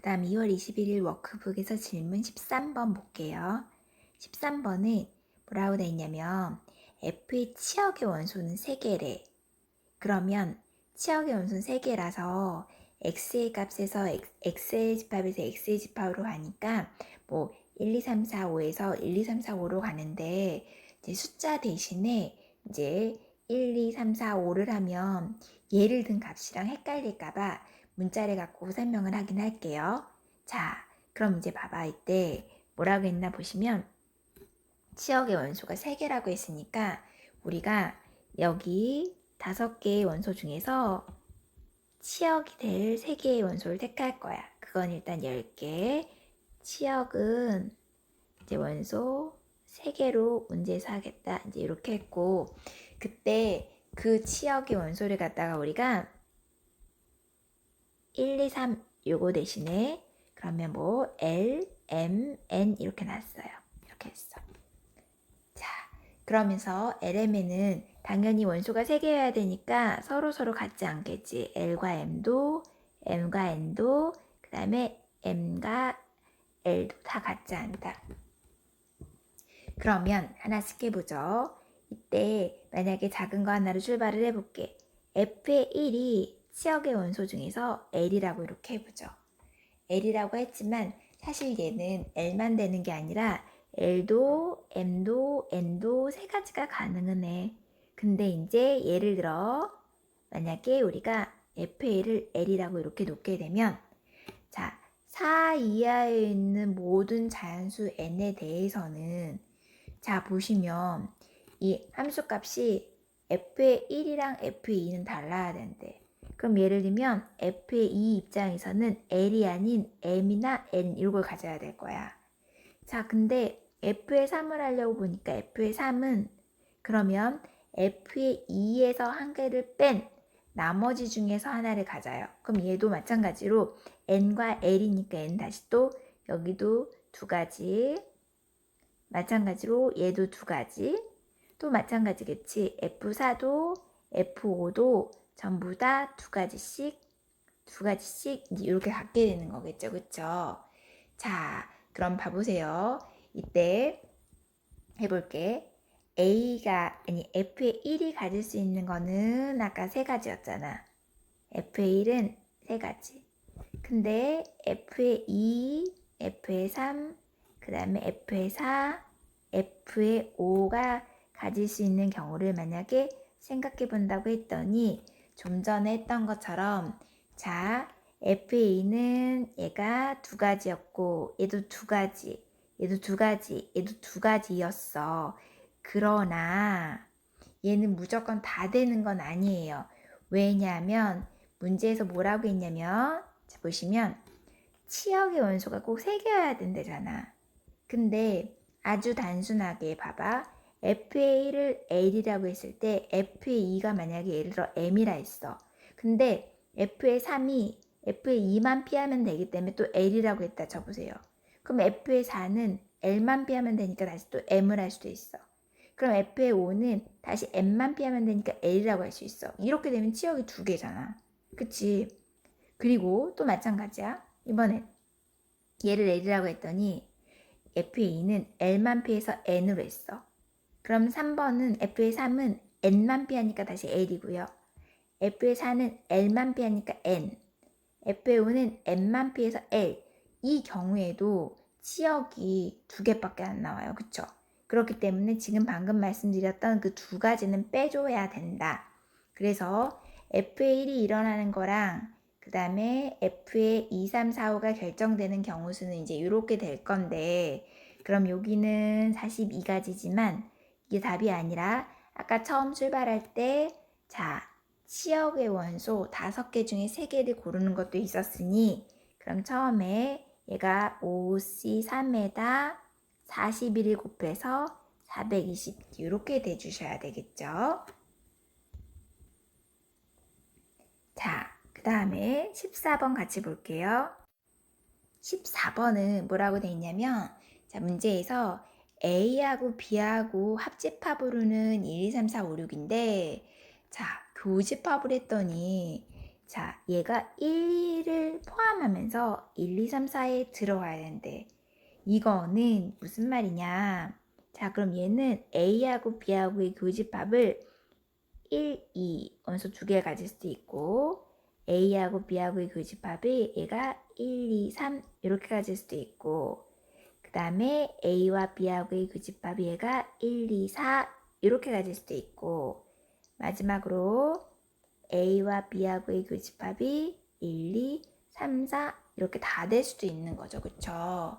그 다음 2월 21일 워크북에서 질문 13번 볼게요. 13번은 뭐라고 돼 있냐면 F의 치역의 원소는 3개래. 그러면 치역의 원소는 3개라서 x의 값에서 x, 의 집합에서 x의 집합으로 가니까 뭐 1, 2, 3, 4, 5에서 1, 2, 3, 4, 5로 가는데 이제 숫자 대신에 이제 1, 2, 3, 4, 5를 하면 예를 든 값이랑 헷갈릴까봐 문자를 갖고 설명을 하긴 할게요. 자, 그럼 이제 봐봐. 이때 뭐라고 했나 보시면 치역의 원소가 3개라고 했으니까 우리가 여기 다섯 개의 원소 중에서 치역이 될 3개의 원소를 택할 거야. 그건 일단 10개. 치역은 이제 원소 3개로 문제에서 하겠다. 이제 이렇게 했고 그때 그 치역의 원소를 갖다가 우리가 1, 2, 3 요거 대신에 그러면 뭐 L, M, N 이렇게 놨어요. 이렇게 했어. 자, 그러면서 LMN은 당연히 원소가 3개여야 되니까 서로 서로 같지 않겠지. L과 M도, M과 N도, 그 다음에 M과 L도 다 같지 않다. 그러면 하나씩 해보죠. 이때 만약에 작은 거 하나로 출발을 해볼게. F의 1이 치역의 원소 중에서 L이라고 이렇게 해보죠. L이라고 했지만 사실 얘는 L만 되는 게 아니라 L도 M도 N도 세 가지가 가능은 해. 근데 이제 예를 들어 만약에 우리가 FA를 L이라고 이렇게 놓게 되면 자, 4 이하에 있는 모든 자연수 N에 대해서는 자, 보시면 이 함수값이 F의 1이랑 F의 2는 달라야 된대. 그럼 예를 들면 F의 2 입장에서는 L이 아닌 M이나 N 이걸 가져야 될 거야. 자, 근데 F의 3을 하려고 보니까 F의 3은 그러면 F의 2에서 한 개를 뺀 나머지 중에서 하나를 가져요. 그럼 얘도 마찬가지로 N과 L이니까 N 다시 또 여기도 두 가지 마찬가지로 얘도 두 가지 또 마찬가지겠지. F4도 F5도 전부 다 두 가지씩 두 가지씩 이렇게 갖게 되는 거겠죠. 그쵸? 자, 그럼 봐보세요. 이때 해볼게. A가 아니 F의 1이 가질 수 있는 거는 아까 세 가지였잖아. F의 1은 세 가지. 근데 F의 2, F의 3, 그 다음에 F의 4, F의 5가 가질 수 있는 경우를 만약에 생각해 본다고 했더니 좀 전에 했던 것처럼 자 FA는 얘가 두 가지였고 얘도 두 가지 얘도 두 가지 얘도 두 가지였어. 그러나 얘는 무조건 다 되는 건 아니에요. 왜냐하면 문제에서 뭐라고 했냐면 자 보시면 치역의 원소가 꼭 세 개여야 된대잖아. 근데 아주 단순하게 봐봐 FA를 L이라고 했을 때 FA2가 만약에 예를 들어 M이라 했어. 근데 F의 3이 F의 2만 피하면 되기 때문에 또 L이라고 했다 쳐보세요. 그럼 F의 4는 L만 피하면 되니까 다시 또 M을 할 수도 있어. 그럼 F의 5는 다시 M만 피하면 되니까 L이라고 할 수 있어. 이렇게 되면 치역이 두 개잖아. 그치? 그리고 또 마찬가지야. 이번엔 얘를 L이라고 했더니 F의 2는 L만 피해서 N으로 했어. 그럼 3번은 F의 3은 N만 피하니까 다시 L이고요. F의 4는 L만 피하니까 N. F의 5는 N만 피해서 L. 이 경우에도 치역이 두 개밖에 안 나와요. 그쵸? 그렇기 때문에 지금 방금 말씀드렸던 그 두 가지는 빼줘야 된다. 그래서 F의 1이 일어나는 거랑 그 다음에 F의 2, 3, 4, 5가 결정되는 경우 수는 이제 이렇게 될 건데 그럼 여기는 42가지지만 이게 답이 아니라 아까 처음 출발할 때 자, 치역의 원소 다섯 개 중에 세 개를 고르는 것도 있었으니 그럼 처음에 얘가 5C3에다 41을 곱해서 420 이렇게 대주셔야 되겠죠. 자, 그 다음에 14번 같이 볼게요. 14번은 뭐라고 돼 있냐면 자, 문제에서 A하고 B하고 합집합으로는 1, 2, 3, 4, 5, 6인데 자 교집합을 했더니 자, 얘가 1을 포함하면서 1, 2, 3, 4에 들어가야 되는데 이거는 무슨 말이냐? 자, 그럼 얘는 A하고 B하고의 교집합을 1, 2 원소 두 개 가질 수도 있고 A하고 B하고의 교집합이 얘가 1, 2, 3 이렇게 가질 수도 있고 그 다음에 A와 B하고의 교집합이 얘가 1, 2, 4 이렇게 가질 수도 있고 마지막으로 A와 B하고의 교집합이 1, 2, 3, 4 이렇게 다 될 수도 있는 거죠. 그쵸?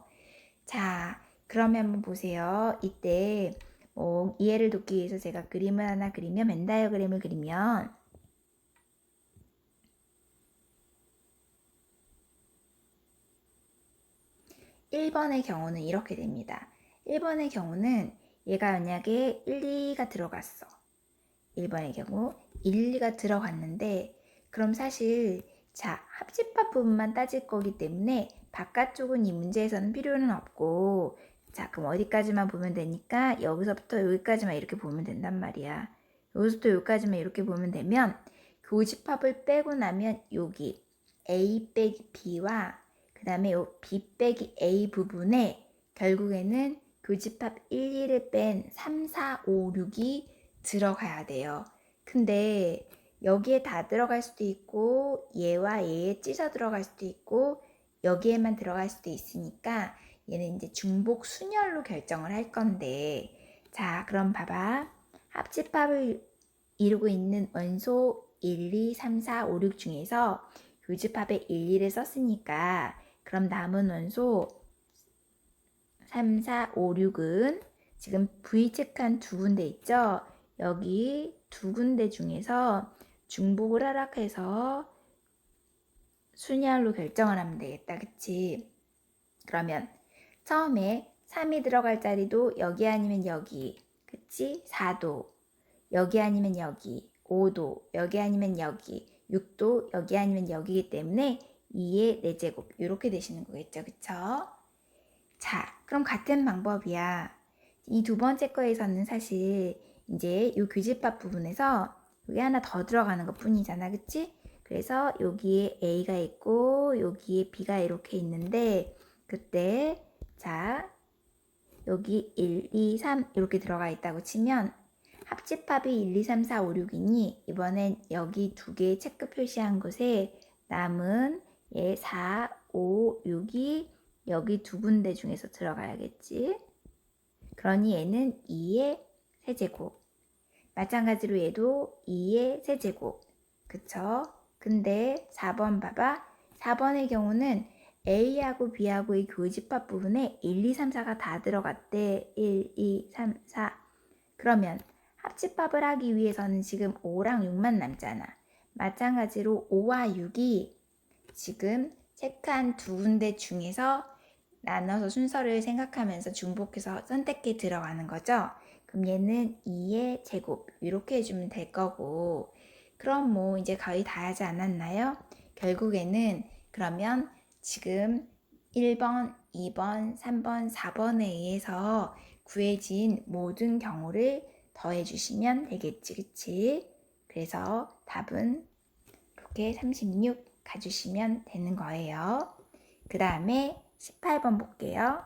자, 그러면 한번 보세요. 이때 뭐 이해를 돕기 위해서 제가 그림을 하나 그리면 벤 다이어그램을 그리면 1번의 경우는 이렇게 됩니다. 1번의 경우는 얘가 만약에 1, 2가 들어갔어. 1번의 경우 1, 2가 들어갔는데 그럼 사실 자 합집합 부분만 따질 거기 때문에 바깥쪽은 이 문제에서는 필요는 없고 자 그럼 어디까지만 보면 되니까 여기서부터 여기까지만 이렇게 보면 된단 말이야. 여기서부터 여기까지만 이렇게 보면 되면 교집합을 빼고 나면 여기 A 빼기 B와 그 다음에 요 B 빼기 A 부분에 결국에는 교집합 1, 2를 뺀 3, 4, 5, 6이 들어가야 돼요. 근데 여기에 다 들어갈 수도 있고 얘와 얘에 찢어 들어갈 수도 있고 여기에만 들어갈 수도 있으니까 얘는 이제 중복 순열로 결정을 할 건데 자 그럼 봐봐 합집합을 이루고 있는 원소 1, 2, 3, 4, 5, 6 중에서 교집합에 1, 2를 썼으니까 그럼 남은 원소 3, 4, 5, 6은 지금 V 체크한 두 군데 있죠? 여기 두 군데 중에서 중복을 하락해서 순열로 결정을 하면 되겠다. 그치? 그러면 처음에 3이 들어갈 자리도 여기 아니면 여기. 그치? 4도. 여기 아니면 여기. 5도. 여기 아니면 여기. 6도. 여기 아니면 여기이기 때문에 2의 4제곱. 이렇게 되시는 거겠죠. 그쵸? 자, 그럼 같은 방법이야. 이 두 번째 거에서는 사실 이제 이 교집합 부분에서 여기 하나 더 들어가는 것 뿐이잖아. 그치? 그래서 여기에 A가 있고 여기에 B가 이렇게 있는데 그때 자 여기 1, 2, 3 이렇게 들어가 있다고 치면 합집합이 1, 2, 3, 4, 5, 6이니 이번엔 여기 두개 체크 표시한 곳에 남은 얘 4, 5, 6이 여기 두 군데 중에서 들어가야겠지. 그러니 얘는 2의 세제곱. 마찬가지로 얘도 2의 세제곱. 그쵸? 근데 4번 봐봐. 4번의 경우는 A하고 B하고의 교집합 부분에 1, 2, 3, 4가 다 들어갔대. 1, 2, 3, 4. 그러면 합집합을 하기 위해서는 지금 5랑 6만 남잖아. 마찬가지로 5와 6이 지금 체크한 두 군데 중에서 나눠서 순서를 생각하면서 중복해서 선택해 들어가는 거죠. 그럼 얘는 2의 제곱 이렇게 해주면 될 거고 그럼 뭐 이제 거의 다 하지 않았나요? 결국에는 그러면 지금 1번, 2번, 3번, 4번에 의해서 구해진 모든 경우를 더해 주시면 되겠지, 그치? 그래서 답은 이렇게 36 가주시면 되는 거예요. 그 다음에 18번 볼게요.